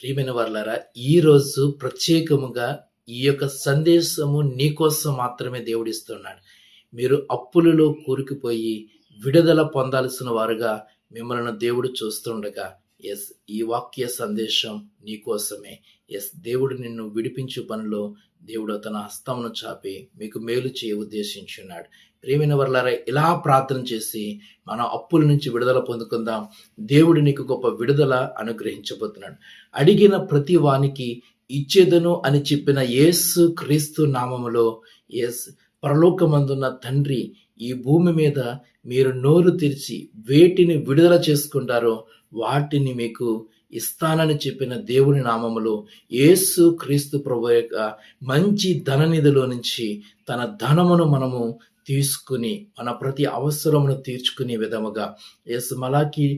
ప్రియమైన వాళ్ళారా ఈరోజు ప్రత్యేకముగా ఈ యొక్క సందేశము నీకోసం మాత్రమే దేవుడిస్తున్నాడు. మీరు అప్పులలో కూరుకుపోయి విడుదల పొందాల్సిన వారుగా మిమ్మల్ని దేవుడు చూస్తుండగా ఎస్ ఈ వాక్య సందేశం నీకోసమే ఎస్ దేవుడు నిన్ను విడిపించు పనిలో దేవుడు తన హస్తమును చాపి మీకు మేలు చేయ ఉద్దేశించున్నాడు ప్రేమైన వర్లారా ఇలా ప్రార్థన చేసి మన అప్పుల నుంచి విడుదల పొందుకుందాం. దేవుడు నీకు గొప్ప విడుదల అనుగ్రహించబోతున్నాడు. అడిగిన ప్రతి వానికి ఇచ్చేదను అని చెప్పిన యేసు క్రీస్తు నామములో ఎస్ పరలోకమందున్న తండ్రి ఈ భూమి మీద మీరు నోరు తెరిచి వేటిని విడుదల చేసుకుంటారో వాటిని మీకు ఇస్తానని చెప్పిన దేవుని నామములో యేసు క్రీస్తు ప్రభు యొక్క మంచి ధననిధిలో నుంచి తన ధనమును మనము తీసుకుని మన ప్రతి అవసరమును తీర్చుకునే విధముగా ఎస్ మలాకి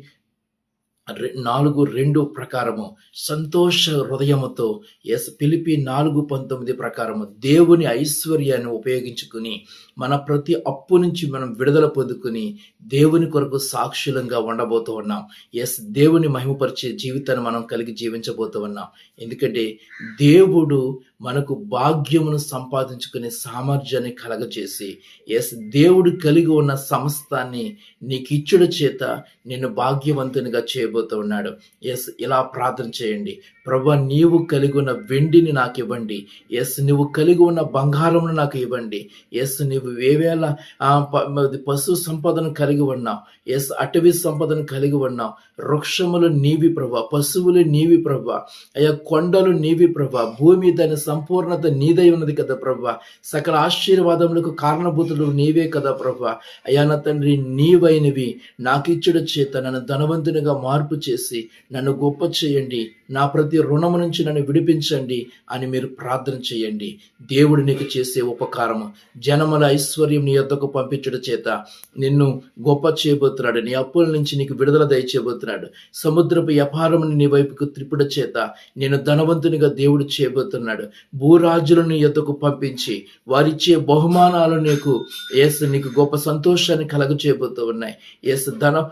నాలుగు రెండు ప్రకారము. సంతోష హృదయముతో ఎస్ పిలిపి నాలుగు పంతొమ్మిది ప్రకారము. దేవుని ఐశ్వర్యాన్ని ఉపయోగించుకుని మన ప్రతి అప్పు నుంచి మనం విడుదల పొందుకుని దేవుని కొరకు సాక్షులంగా ఉండబోతూ ఉన్నాం. ఎస్ దేవుని మహిమపరిచే జీవితాన్ని మనం కలిగి జీవించబోతూ ఉన్నాం. ఎందుకంటే దేవుడు మనకు భాగ్యమును సంపాదించుకునే సామర్థ్యాన్ని కలగచేసి ఎస్ దేవుడు కలిగి ఉన్న సమస్తాన్ని నీకు ఇచ్చుడు చేత నిన్ను భాగ్యవంతునిగా చే చేయబోతూ ఉన్నాడు. ఎస్ ఇలా ప్రార్థన చేయండి. ప్రభా నీవు కలిగి ఉన్న వెండిని నాకు ఇవ్వండి. ఎస్ నువ్వు కలిగి ఉన్న బంగారమును నాకు ఇవ్వండి. ఎస్ నువ్వు వేవేళ పశు సంపదను కలిగి ఉన్నావు. ఎస్ అటవీ సంపదను కలిగి ఉన్నావు. వృక్షములు నీవి ప్రభా పశువులు నీవి ప్రభా అయ్యా కొండలు నీవి ప్రభా భూమి దాని సంపూర్ణత నీదై ఉన్నది కదా ప్రభా. సకల ఆశీర్వాదములకు కారణభూతులు నీవే కదా ప్రభా. అయ్యా నా తండ్రి నీవైనవి. నాకిచ్చుడు చేత నన్ను ధనవంతునిగా మారు మార్పు చేసి నన్ను గొప్ప చేయండి. నా ప్రతి రుణము నుంచి నన్ను విడిపించండి అని మీరు ప్రార్థన చేయండి. దేవుడు నీకు చేసే ఉపకారము. జనముల ఐశ్వర్యం నీ యొద్దకు పంపించడం చేత నిన్ను గొప్ప చేయబోతున్నాడు. నీ అప్పుల నుంచి నీకు విడుదల దయచేయబోతున్నాడు. సముద్రపు వ్యాపారముని నీ వైపుకు త్రిపుడ చేత నేను ధనవంతునిగా దేవుడు చేయబోతున్నాడు. భూరాజులను నీ యొద్దకు పంపించి వారిచ్చే బహుమానాలు నీకు ఏసు నీకు గొప్ప సంతోషాన్ని కలగ చేయబోతూ ఉన్నాయి. ఏసు ధన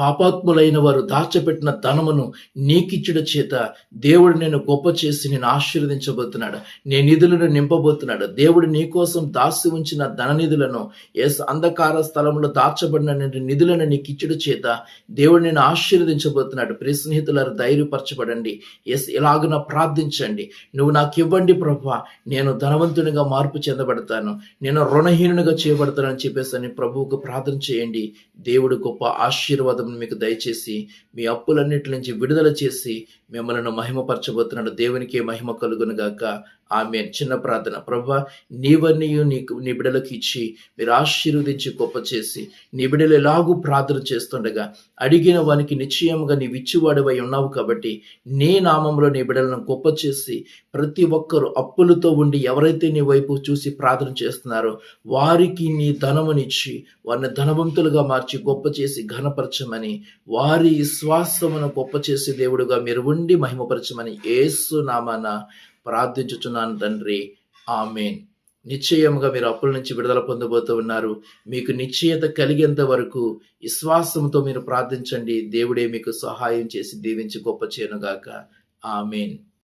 పాపాత్ములైన వారు దాచపెట్టిన ధనమును నీకిచ్చుడు చేత దేవుడు నేను గొప్ప చేసి నేను ఆశీర్వదించబోతున్నాడు. నీ నిధులను నింపబోతున్నాడు. దేవుడు నీ కోసం దాసి ఉంచిన ధన నిధులను ఎస్ అంధకార స్థలంలో దాచబడిన నిధులను నీకు ఇచ్చుడు చేత దేవుడు నేను ఆశీర్వదించబోతున్నాడు. ప్రియ స్నేహితులారు ధైర్యపరచబడండి. ఎస్ ఇలాగున ప్రార్థించండి. నువ్వు నాకు ఇవ్వండి ప్రభా నేను ధనవంతునిగా మార్పు చెందబడతాను. నేను రుణహీనునిగా చేయబడతానని చెప్పేసి అని ప్రభువుకు ప్రార్థన చేయండి. దేవుడు గొప్ప ఆశీర్వాదం మీకు దయచేసి మీ అప్పులన్నిటి నుంచి విడుదల చేసి మిమ్మల్ని మహిమపరచబోతున్నాడు. దేవునికి మహిమ కలుగును గాక. ఆమె చిన్న ప్రార్థన. ప్రభా నీవన్నీ నీకు నీ బిడలకు ఇచ్చి మీరు ఆశీర్వదించి గొప్ప చేసి నీ బిడలు ఎలాగూ ప్రార్థన చేస్తుండగా అడిగిన వానికి నిశ్చయంగా నీవు ఇచ్చివాడివై ఉన్నావు కాబట్టి నీ నామంలో నీ బిడలను గొప్ప చేసి ప్రతి ఒక్కరు అప్పులతో ఉండి ఎవరైతే నీ వైపు చూసి ప్రార్థన చేస్తున్నారో వారికి నీ ధనమునిచ్చి వారిని ధనవంతులుగా మార్చి గొప్ప చేసి ఘనపరచమని వారి విశ్వాసమును గొప్ప చేసి దేవుడుగా మీరు ఉండి మహిమపరచమని ఏసు నామాన ప్రార్థించుచున్నాను తండ్రి. ఆమెన్. నిశ్చయముగా మీరు అప్పుల నుంచి విడుదల పొందబోతూ ఉన్నారు. మీకు నిశ్చయత కలిగేంత వరకు విశ్వాసంతో మీరు ప్రార్థించండి. దేవుడే మీకు సహాయం చేసి దీవించి గొప్ప చేయనుగాక. ఆమెన్.